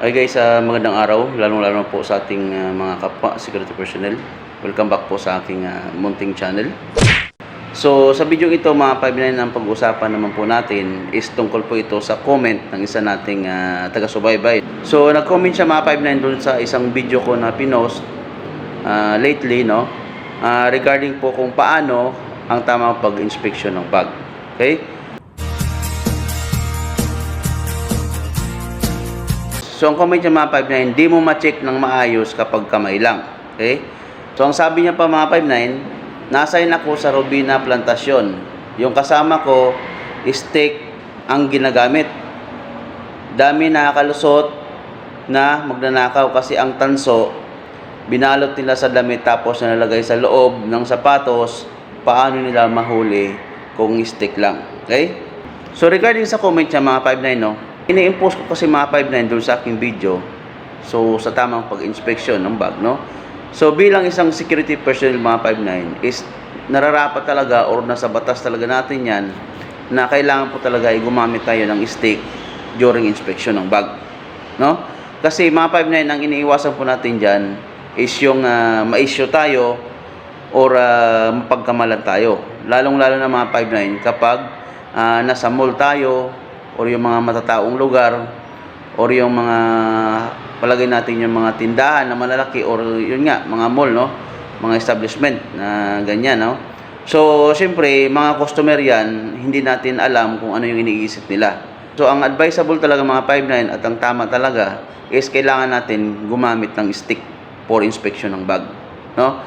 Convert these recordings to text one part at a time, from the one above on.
Hi guys, ah, magandang araw, lalong-lalo po sa ating ah, mga kapwa security personnel. Welcome back po sa aking ah, munting channel. So, sa video ito, mga 5 ang pag-usapan naman po natin is tungkol po ito sa comment ng isa nating ah, taga-subaybay. So, nag-comment siya mga 5 doon sa isang video ko na pinost ah, lately, no? Ah, regarding po kung paano ang tamang pag-inspection ng bag. Okay? So, ang comment niya mga 5'9", hindi mo ma-check ng maayos kapag kamay lang. Okay? So, ang sabi niya pa mga 5'9", nasa ako sa Robina Plantasyon. Yung kasama ko, stick ang ginagamit. Dami nakakalusot na magnanakaw kasi ang tanso, binalot nila sa damit tapos nalalagay sa loob ng sapatos, paano nila mahuli kung stick lang. Okay? So, regarding sa comment niya mga 5'9", no? Ini-impose ko kasi mga 5'9 doon sa aking video. So, sa tamang pag-inspection ng bag, no? So, bilang isang security personnel mga 5'9 is nararapat talaga or nasa batas talaga natin yan na kailangan po talaga ay gumamit tayo ng stick during inspection ng bag. No? Kasi mga 5'9 ang iniiwasan po natin dyan is yung ah, ma-issue tayo or ah, mapagkamalan tayo. Lalong-lalo na mga 5'9 kapag ah, nasa mall tayo or yung mga matataong lugar or yung mga palagay natin yung mga tindahan na malalaki or yun nga mga mall no? Mga establishment na ganyan no? So syempre mga customer yan hindi natin alam kung ano yung iniisip nila. So ang advisable talaga mga 5'9 at ang tama talaga is kailangan natin gumamit ng stick for inspection ng bag no?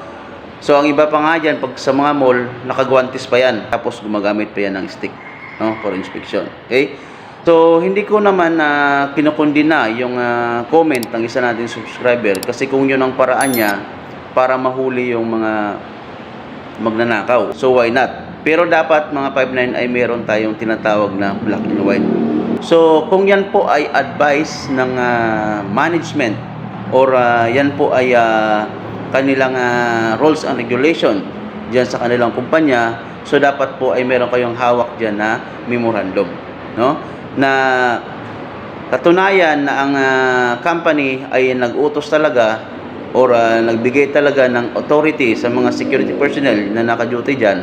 So ang iba pa nga dyan pag sa mga mall nakagwantis pa yan tapos gumagamit pa yan ng stick no? For inspection okay So, hindi ko naman na kinukundina yung ah, comment ng isa nating subscriber kasi kung yun ang paraan niya para mahuli yung mga magnanakaw. So, why not? Pero dapat mga 5'9 ay meron tayong tinatawag na black and white. So, kung yan po ay advice ng ah, management or ah, yan po ay ah, kanilang ah, rules and regulation diyan sa kanilang kumpanya, so dapat po ay meron kayong hawak diyan na memorandum, no? Na katunayan na ang ah, company ay nag-utos talaga or ah, nagbigay talaga ng authority sa mga security personnel na naka-duty diyan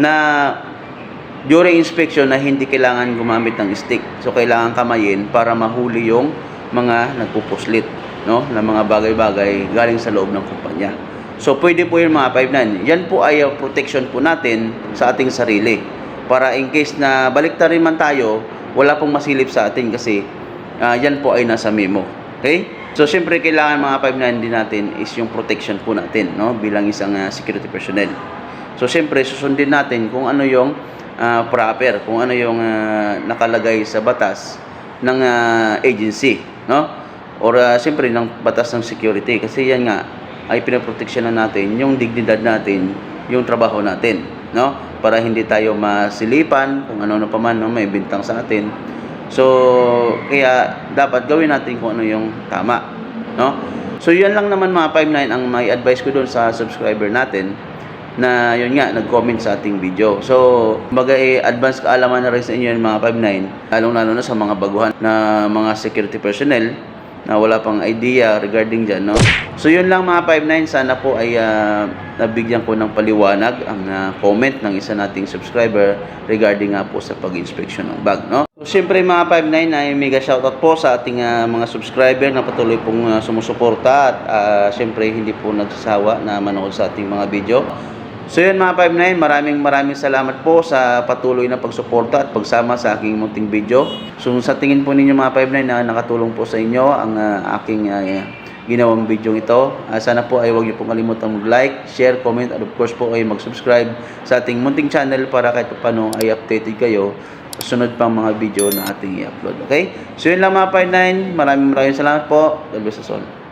na during inspection na hindi kailangan gumamit ng stick. So kailangan kamayin para mahuli yung mga nagpupuslit, no, na mga bagay-bagay galing sa loob ng kumpanya. So pwede po yung mga 5'9. Yan po ay uh, protection po natin sa ating sarili. Para in case na balikta rin man tayo, wala pong masilip sa atin kasi ah, yan po ay nasa memo. Okay? So syempre kailangan mga 5'9 din natin is yung protection po natin, no, bilang isang ah, security personnel. So syempre susundin natin kung ano yung ah, proper, kung ano yung ah, nakalagay sa batas ng ah, agency, no? Or ah, syempre ng batas ng security kasi yan nga ay pinoproteksyonan natin yung dignidad natin, yung trabaho natin, no? Para hindi tayo masilipan kung ano-ano pa man no, may bintang sa atin. So, kaya dapat gawin natin kung ano yung tama, no? So, yan lang naman mga 59 ang may advice ko doon sa subscriber natin na yun nga, nag-comment sa ating video. So, kumbaga eh, advance kaalaman na rin sa inyo yung mga 5'9", lalong-lalo na sa mga baguhan na mga security personnel na wala pang idea regarding dyan, no? So, yun lang mga 5'9", sana po ay ah, nabigyan ko ng paliwanag ang ah, comment ng isa nating subscriber regarding nga po sa pag-inspection ng bag, no? So, Siyempre mga 5'9 ay mega shoutout po sa ating ah, mga subscriber na patuloy pong ah, sumusuporta at ah, siyempre hindi po nagsasawa na manood sa ating mga video. So yun mga 5'9, maraming maraming salamat po sa patuloy na pagsuporta at pagsama sa aking munting video. So sa tingin po ninyo mga 5'9 na nakatulong po sa inyo ang ah, aking ah, ginawang video ito. Ah, sana po ay huwag niyo pong kalimutan mag-like, share, comment at of course po ay mag-subscribe sa ating munting channel para kahit paano ay updated kayo sunod pang mga video na ating i-upload. Okay? So yun lang mga 5'9, maraming maraming salamat po. God bless us all.